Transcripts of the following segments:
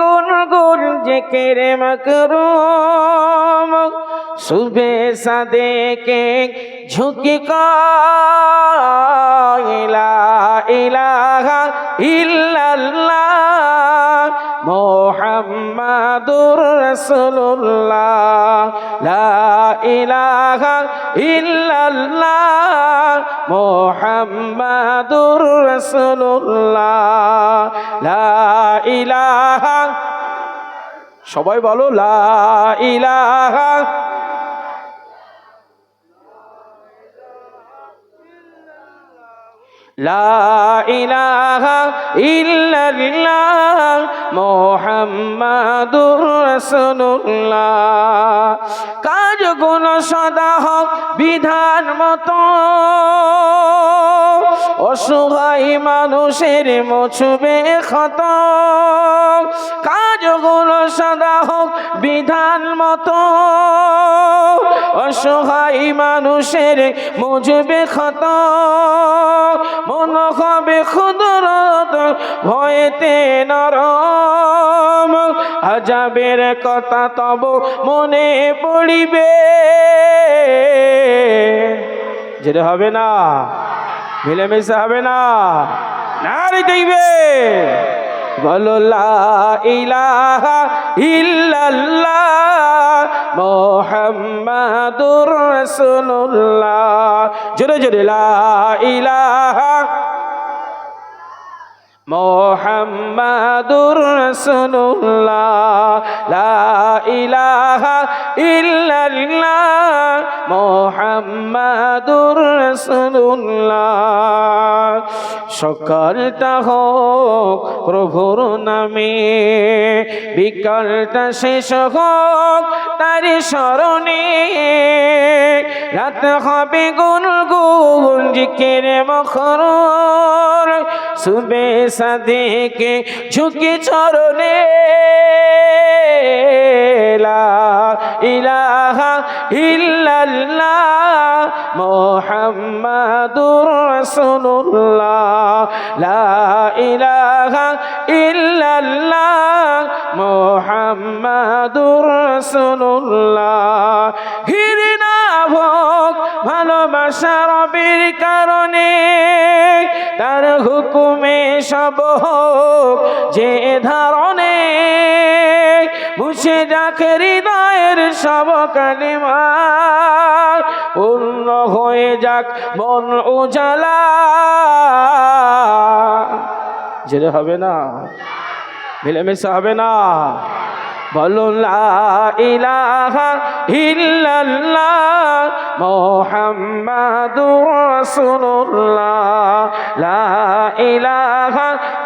গুন গুন জিকির মকরুম। সুবে সাদে কে ঝুঁকি কইলা ইলাহা ইল্লাল্লাহ, মোহাম্মদুর রাসূলুল্লাহ, লা ইলাহা ইল্লাল্লাহ মোহাম্মদুর রাসূলুল্লাহ। লা ইলাহা সবাই বলো লা ইলাহা লা ইলাহা ইল্লাল্লাহ মোহাম্মদুর রাসূলুল্লাহ। কাজ গুণ সদা হোক, বিধান মতো। অসহায় মানুষের মুছবে ক্ষত। কাজ গুণ সদা হোক, বিধান মতো। অসহায় মানুষের মুছবে ক্ষত। মন হবে ক্ষুদ্রত ভয়েতে নরম। আজাবের কথা তব মনে পড়িবে। যেটা হবে না, মিলেমিশে হবে না, নারী দেখবে। বলো, লা ইলাহা ইল্লাল্লাহ। মোহাম্মদুর রাসূলুল্লাহ। জোরে ইলাহা। মোহাম্মদুর রাসূলুল্লাহ। লা ইলাহা ইল্লাল্লাহ। মোহাম্মদুর রাসূলুল্লাহ। সকালটা হোক প্রভুর নামে, বিকালটা শেষ হোক তার স্মরণে। রাত হবে গুন গুন জিকের মখর সুবে সাদেকে ঝুঁকি চরণে। ইলাহা ইল্লাল্লাহ। মোহাম্মদুর রাসূলুল্লাহ। লা ইলাহা ইল্লাল্লাহ। মোহাম্মদুর রাসূলুল্লাহ। ঘিরনা ভোগ ভালোবাসা রবির কারণে। তার হুকুমে সব হোক যে ধারণে। মুছে যাক হৃদয়ের সব কালিমা হয়ে যাক মন উজালা। যেটা হবে না মিলেমিশে হবে না। বলো রাসূলুল্লাহ। লা ইলাহা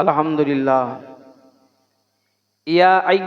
আলহামদুলিল্লাহ। Yeah I